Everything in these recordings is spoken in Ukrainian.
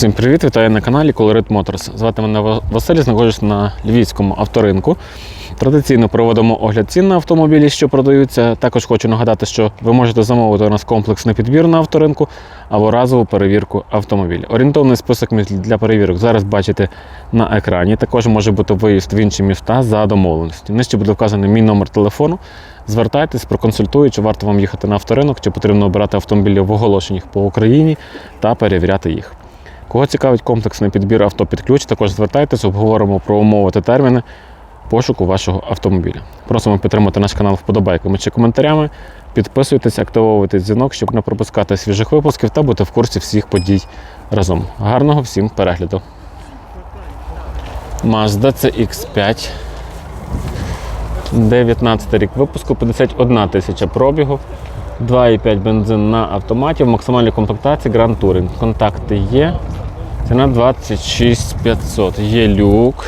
Всім привіт, вітаю на каналі Colorit Motors. Звати мене Василь, знаходжусь на львівському авторинку. Традиційно проводимо огляд цін на автомобілі, що продаються. Також хочу нагадати, що ви можете замовити у нас комплексний підбір на авторинку або разову перевірку автомобіля. Орієнтовний список для перевірок зараз бачите на екрані. Також може бути виїзд в інші міста за домовленістю. Нижче буде вказаний мій номер телефону. Звертайтесь, проконсультую, чи варто вам їхати на авторинок, чи потрібно обирати автомобілі в оголошеннях по Україні та перевіряти їх. Кого цікавить комплексний підбір авто під ключ, також звертайтесь, обговоримо про умови та терміни пошуку вашого автомобіля. Просимо підтримати наш канал вподобайками чи коментарями. Підписуйтесь, активовуйте дзвінок, щоб не пропускати свіжих випусків та бути в курсі всіх подій разом. Гарного всім перегляду. Mazda CX5. 19 рік випуску, 51 тисяча пробігу. 2,5 бензин на автоматі в максимальній комплектації Grand Touring. Контакти є. Ціна 26 500. Є люк.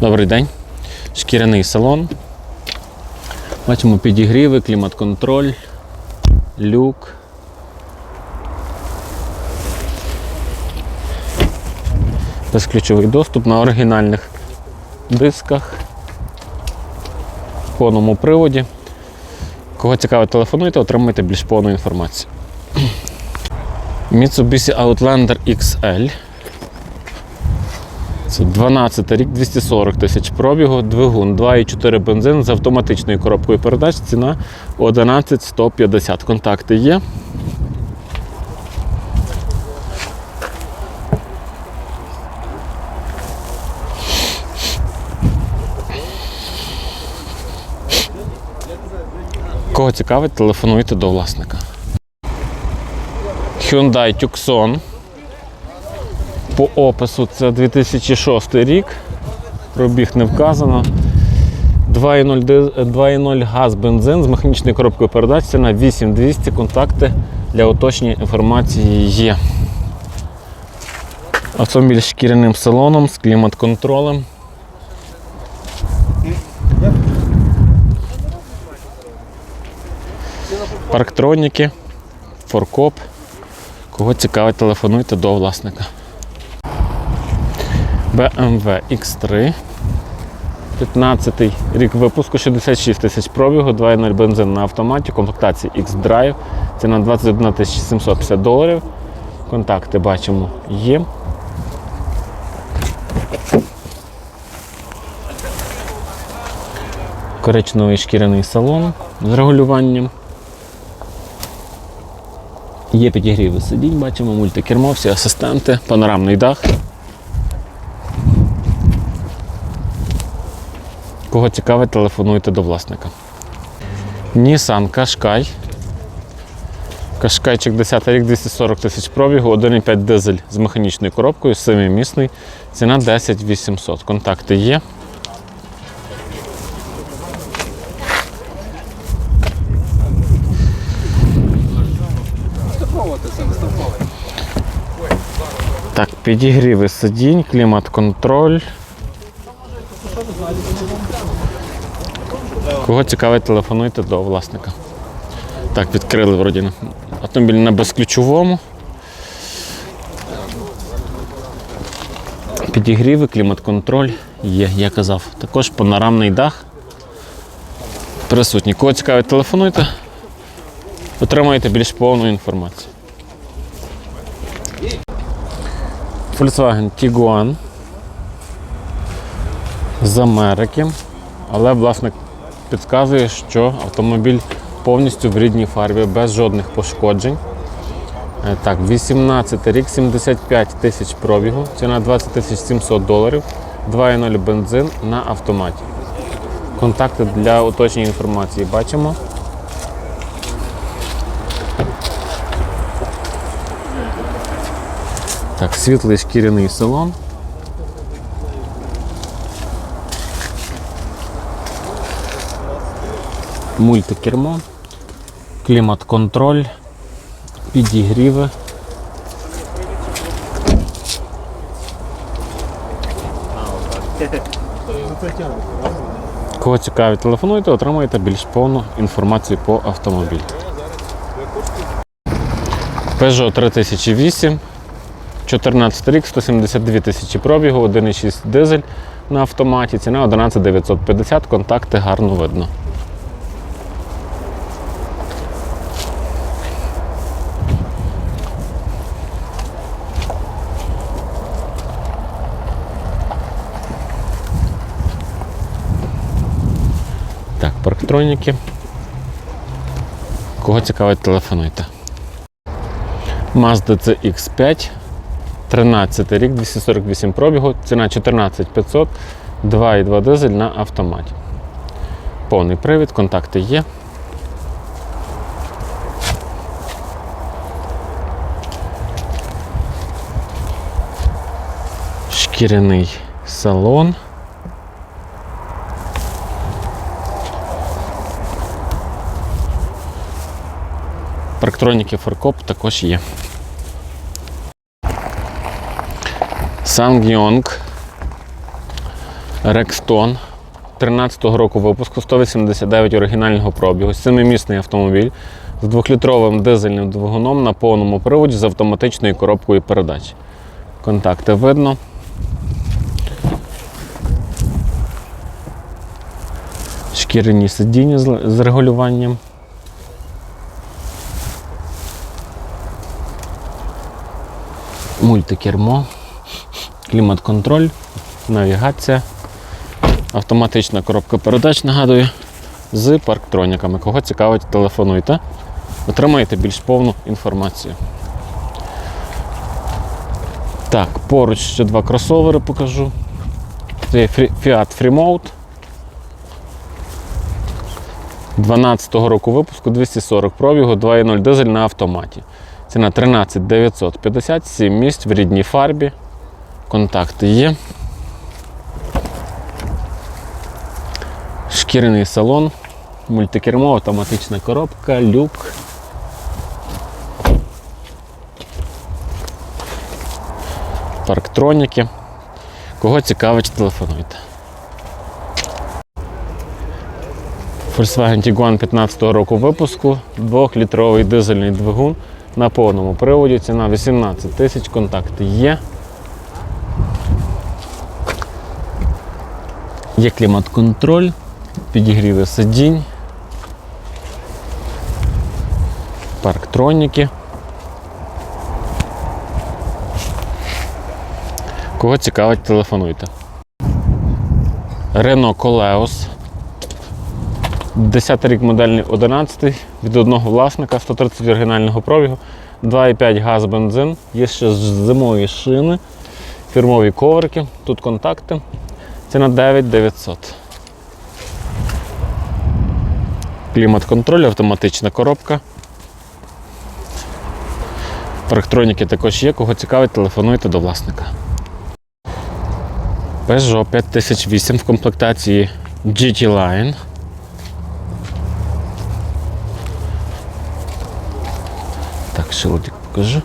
Добрий день. Шкіряний салон. Бачимо підігріви, клімат-контроль, люк. Безключовий доступ на оригінальних дисках. повному приводі. Кого цікавить, телефонуйте, отримуйте більш повну інформацію. Mitsubishi Outlander XL. Це 12 рік, 240 тисяч пробігу, двигун 2,4 бензин з автоматичною коробкою передач. Ціна 11 150. Контакти є. Кого цікавить, телефонуйте до власника. Hyundai Tucson. По опису це 2006 рік. Пробіг не вказано. 2,0 газ бензин з механічною коробкою передач. Ціна 8200. Контакти для уточнення інформації є. Автомобіль з шкіряним салоном, з клімат-контролем. Парктроніки, форкоп. Кого цікавить, телефонуйте до власника. BMW X3. 15 рік випуску, 66 тисяч пробігу, 2.0 бензин на автоматі, комплектації X-Drive. Ціна 21 750 доларів. Контакти бачимо є. Коричневий шкіряний салон з регулюванням. Є підігріви сидінь, бачимо, мультикермо, всі асистенти, панорамний дах. Кого цікавить, телефонуйте до власника. Nissan Qashqai. Кашкайчик 10 рік, 240 тисяч пробігу, 1,5 дизель з механічною коробкою, 7-місний. Ціна 10 800. Контакти є. Так, підігріви сидінь, клімат-контроль. Кого цікавить, телефонуйте до власника. Так, відкрили вроді. Автомобіль на безключовому. Підігріви, клімат-контроль є, я казав. Також панорамний дах. Присутній. Кого цікавить, телефонуйте. Отримаєте більш повну інформацію. Volkswagen Tiguan з Америки, але власник підказує, що автомобіль повністю в рідній фарбі, без жодних пошкоджень. Е, Так, 18 рік, 75 тисяч пробігу, ціна 20 тисяч 700 доларів, 2,0 бензин на автоматі. Контакти для уточнення інформації бачимо. Так, світлий шкіряний салон. Мультикермо, клімат-контроль, підігріви. Кого цікавить, телефонуйте, отримаєте більш повну інформацію по автомобілю. Peugeot 3008 14 рік, 172 тисячі пробігу, 1,6 дизель на автоматі, ціна 11 950, контакти гарно видно. Так, парктроніки. Кого цікавить, телефонуйте. Mazda CX5, 13 рік, 248 пробігу, ціна 14500, 2,2 дизель на автоматі. Повний привід, контакти є. Шкіряний салон. Парктроніки фаркоп також є. Ssangyong Rexton 13-го року випуску 189 оригінального пробігу, 7-місний автомобіль з 2-літровим дизельним двигуном на повному приводі з автоматичною коробкою передач. Контакти видно. Шкіряні сидіння з регулюванням. мультикермо, клімат-контроль, навігація, автоматична коробка передач, нагадую, з парктроніками. Кого цікавить, телефонуйте, отримаєте більш повну інформацію. Так, поруч ще два кросовери покажу. Це Fiat Freemode. 12-го року випуску 240 пробігу, 2.0 дизель на автоматі. Ціна 13 950, 7 місць в рідній фарбі. Контакти є. Шкіряний салон, мультикермо, автоматична коробка, люк. Парктроніки. Кого цікавить, телефонуйте. Volkswagen Tiguan 15 року випуску, 2-літровий дизельний двигун на повному приводі. Ціна 18 тисяч, контакти є. Є клімат-контроль, підігріви сидінь, парктроніки. Кого цікавить, телефонуйте. Renault Koleos 10 рік модельний 11 від одного власника, 130 оригінального пробігу, 2,5 газ бензин, є ще зимові шини, фірмові коврики, тут контакти. Ціна 9900. Клімат-контроль, автоматична коробка. Парктроніки також є, кого цікавить, телефонуйте до власника. Peugeot 5008 в комплектації GT Line. Так, шилотик покажу.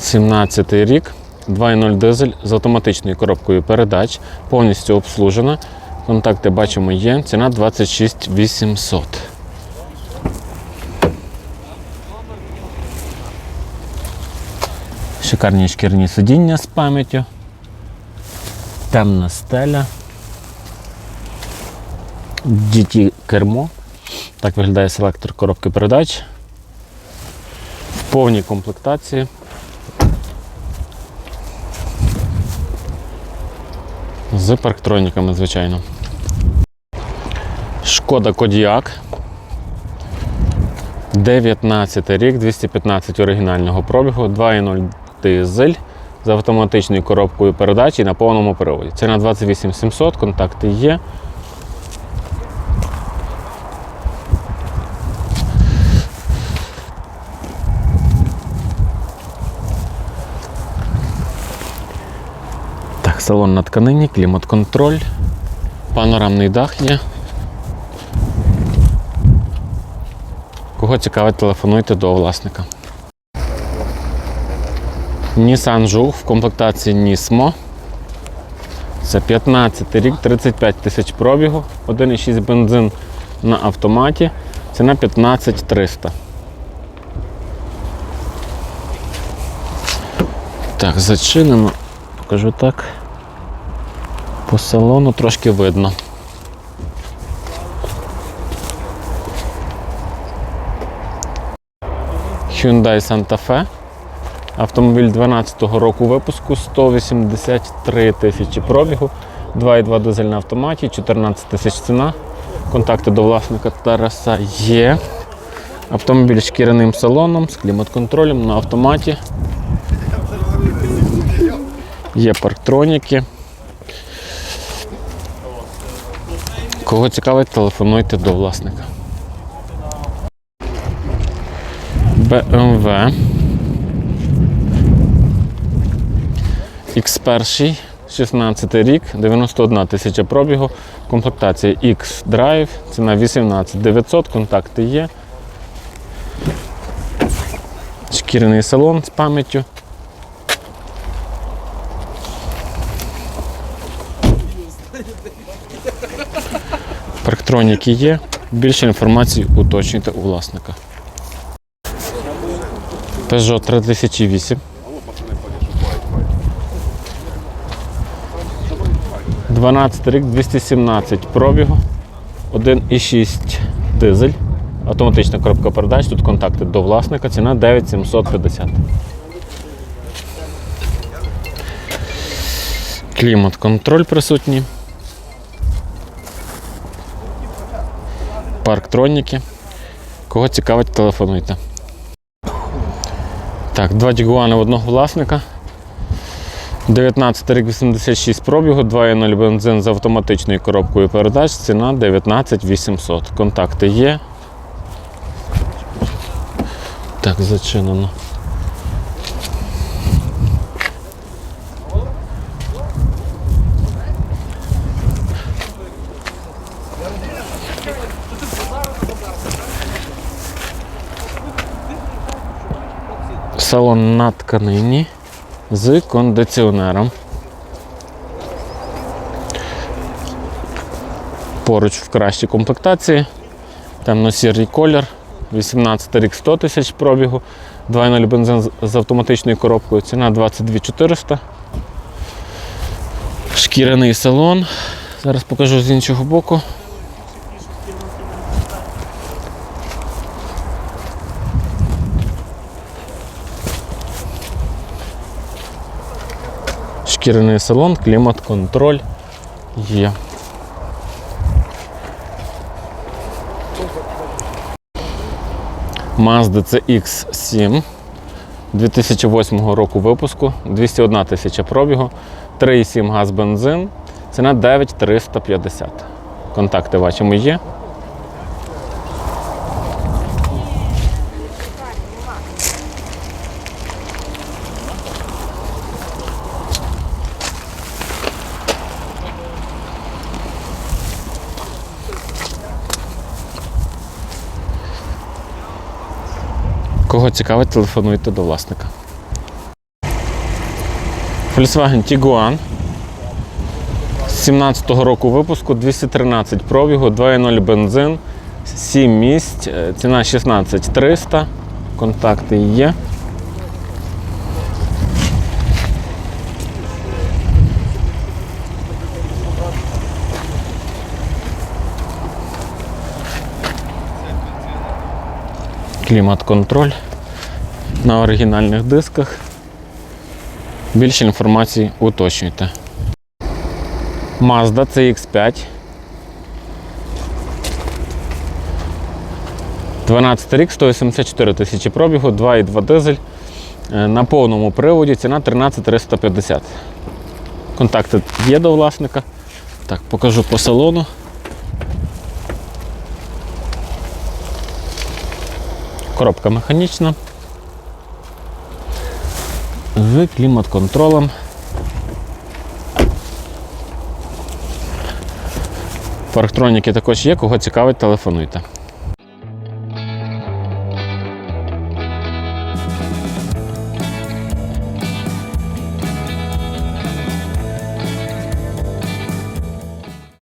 17 рік, 2.0 дизель з автоматичною коробкою передач, повністю обслужена. Контакти бачимо є. Ціна 26 800. Шикарні шкірні сидіння з пам'яттю. Темна стеля. GT кермо. Так виглядає селектор коробки передач в повній комплектації. З парктроніками, звичайно. Шкода Кодіак. 19 рік, 215 оригінального пробігу, 2.0 дизель з автоматичною коробкою передач і на повному приводі. Ціна 28 700, контакти є. Салон на тканині, клімат-контроль, панорамний дах є. Кого цікавить, телефонуйте до власника. Nissan Juke в комплектації Nismo. Це 15 рік, 35 тисяч пробігу, 1,6 бензин на автоматі. Ціна 15 300. Так, зачинено. Покажу так. По салону трошки видно. Hyundai Santa Fe. Автомобіль 12-го року випуску, 183 тисячі пробігу, 2,2 дизель автоматі, 14 тисяч ціна. Контакти до власника Тараса є. Автомобіль з шкіряним салоном, з клімат-контролем на автоматі. Є парктроніки. Кого цікавить, телефонуйте до власника. BMW X1, 16 рік, 91 тисяча пробігу, комплектація X-Drive, ціна 18 900, контакти є. Шкіряний салон з пам'яттю. Парктроніки є. Більше інформації уточнюйте у власника. Peugeot 3008. 12 рік, 217 пробігу, 1,6 дизель, автоматична коробка передач, тут контакти до власника, ціна 9750. Клімат-контроль присутній. Парктроніки. Кого цікавить, телефонуйте. Так, два Дігуани в одного власника. 19 рік 86 пробігу, 2.0 бензин з автоматичною коробкою передач, ціна 19800. Контакти є. Так, зачинено. Салон на тканині з кондиціонером. Поруч в кращій комплектації. Темно-сірий колір. 18 рік 100 тисяч пробігу. 2.0 бензин з- автоматичною коробкою. Ціна 22 400. Шкіряний салон. Зараз покажу з іншого боку. Шкіряний салон, клімат-контроль є. Mazda CX7 2008 року випуску, 201 тисяча пробігу, 3,7 газ бензин, ціна 9350. Контакти бачимо є. Кого цікавить, телефонуйте до власника. Volkswagen Tiguan. 17-го року випуску 213 пробігу, 2.0 бензин, 7 місць, е, ціна 16 300. Контакти є. Клімат-контроль на оригінальних дисках. Більше інформації уточнюйте. Mazda CX5. 12 рік, 184 тисячі пробігу, 2,2 дизель. Е, На повному приводі ціна 13 350. Контакти є до власника. Так, покажу по салону. Коробка механічна. З клімат-контролем. Парктроніки також є, кого цікавить, телефонуйте.